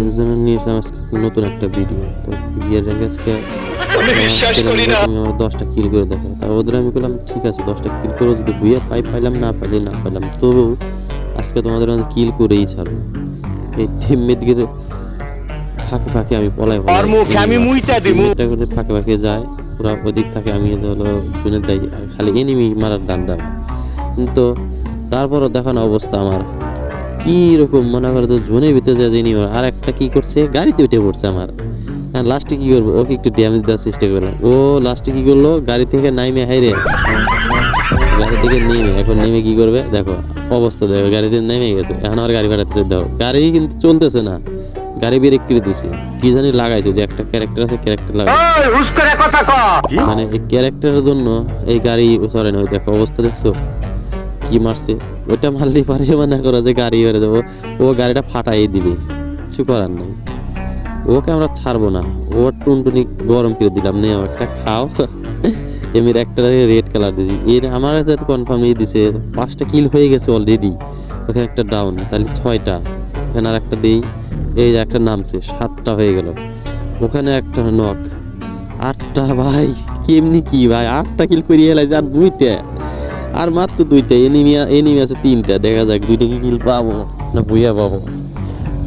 আপনাদের জন্য নিয়ে এসলাম আজকে নতুন একটা ভিডিও তো বিয়ের র্যাঙ্ক আজকে আমি আমার দশটা কিল করে দেখো তা ওদের আমি বললাম ঠিক আছে দশটা কিল করে যদি বুয়ে পাই পাইলাম না পাইলে না পাইলাম। তবু আজকে তোমাদের মধ্যে কিল করেই ছাড়বো। এই টিমমেটকে ফাঁকে ফাঁকে আমি পলাই আমি করে ফাঁকে ফাঁকে যায় পুরা ওদিক থাকে আমি হলো জুনে দেয়। খালি এনিমি মারার দাম দাম কিন্তু তারপরও দেখানো অবস্থা আমার। কি রকম মনে করে তো জোনের ভিতরে যা জানি আর একটা কি করছে? গাড়িতে উঠে পড়ছে আমার। হ্যাঁ লাস্টে কি করব? ওকে একটু ড্যামেজ দেওয়ার চেষ্টা করলাম। ও লাস্টে কি করল? গাড়ি থেকে নাইমে হাইরে। গাড়ি থেকে নেমে এখন নেমে কি করবে? দেখো অবস্থা দেখো গাড়িতে নেমে গেছে। এখন আর গাড়ি ভাড়াতে দেখো গাড়ি কিন্তু চলতেছে না। গাড়ি ব্রেক করে দিছে। কি জানি লাগাইছে যে একটা ক্যারেক্টার আছে ক্যারেক্টার লাগাইছে। ওই হুস করে কথা ক। মানে এই ক্যারেক্টারের জন্য এই গাড়ি সরে না দেখো অবস্থা দেখছ? কি মারছে? ওটা মারলেই পারে মানে করো যে গাড়ি হয়ে যাব ও গাড়িটা ফাটাই দিবে। কিছু করার নাই। ওকে আমরা ছাড়বো না। ও টুনটুনি গরম করে দিলাম। নে একটা খাও। এমির একটা রেড কালার দিয়েছি এর আমার হাতে কনফার্ম এই দিছে, পাঁচটা কিল হয়ে গেছে অলরেডি ওখানে একটা ডাউন তাহলে ছয়টা। ওখানে আর একটা দিই। এই একটা নামছে, সাতটা হয়ে গেল। ওখানে একটা নক আটটা, ভাই। কেমনি কি, ভাই? আটটা কিল করিয়ে এলাইছে আর দুইটা। আর মাত্র দুইটা এনিমি এনিমি আছে তিনটা, দেখা যাক দুইটা কি কিল পাবো না বুইয়া পাবো।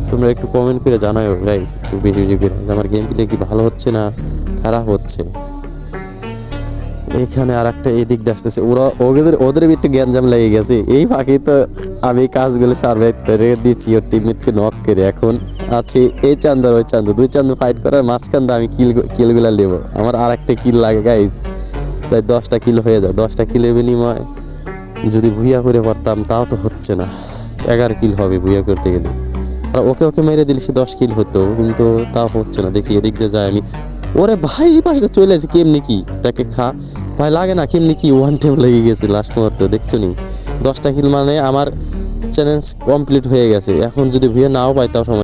তোমরা একটু কমেন্ট করে জানাও গাইস একটু বেশি বেশি করে। আমার গেম প্লে কি ভালো হচ্ছে না খারাপ হচ্ছে? এখানে আর একটা এদিক দিয়ে ওরা ওদের ওদের ভিতরে গ্যাঞ্জাম লেগে গেছে। এই ফাঁকে তো আমি কাজগুলো সার্ভে দিচ্ছি ওর টিমমেটকে নক করে। এখন আছে এই চান্দার ওই চান্দ। দুই চান্দ ফাইট করার মাঝখান দিয়ে আমি কিল কিলগুলো নেব। আমার আর একটা কিল লাগে গাইস তাই দশটা কিল হয়ে যায়। দশটা কিলের বিনিময় যদি ভুইয়া করে পারতাম, তাও তো হচ্ছে না। এগারো কিল হবে ভুইয়া করতে গেলে। আর ওকে ওকে মেরে দিলে সে দশ কিল হতো, কিন্তু তাও হচ্ছে না। দেখি এদিক দিয়ে যায় আমি। ওরে ভাই, এই পাশে চলে আসে কেমনি কি? তাকে খা। ভাই, লাগে না, কেমনি কি? ওয়ান টেপ লেগে গেছে লাস্ট মুহূর্তে, দেখছ নি? দশটা কিল মানে আমার চ্যালেঞ্জ কমপ্লিট হয়ে গেছে। এখন যদি ভুইয়া নাও পাই তাও সময়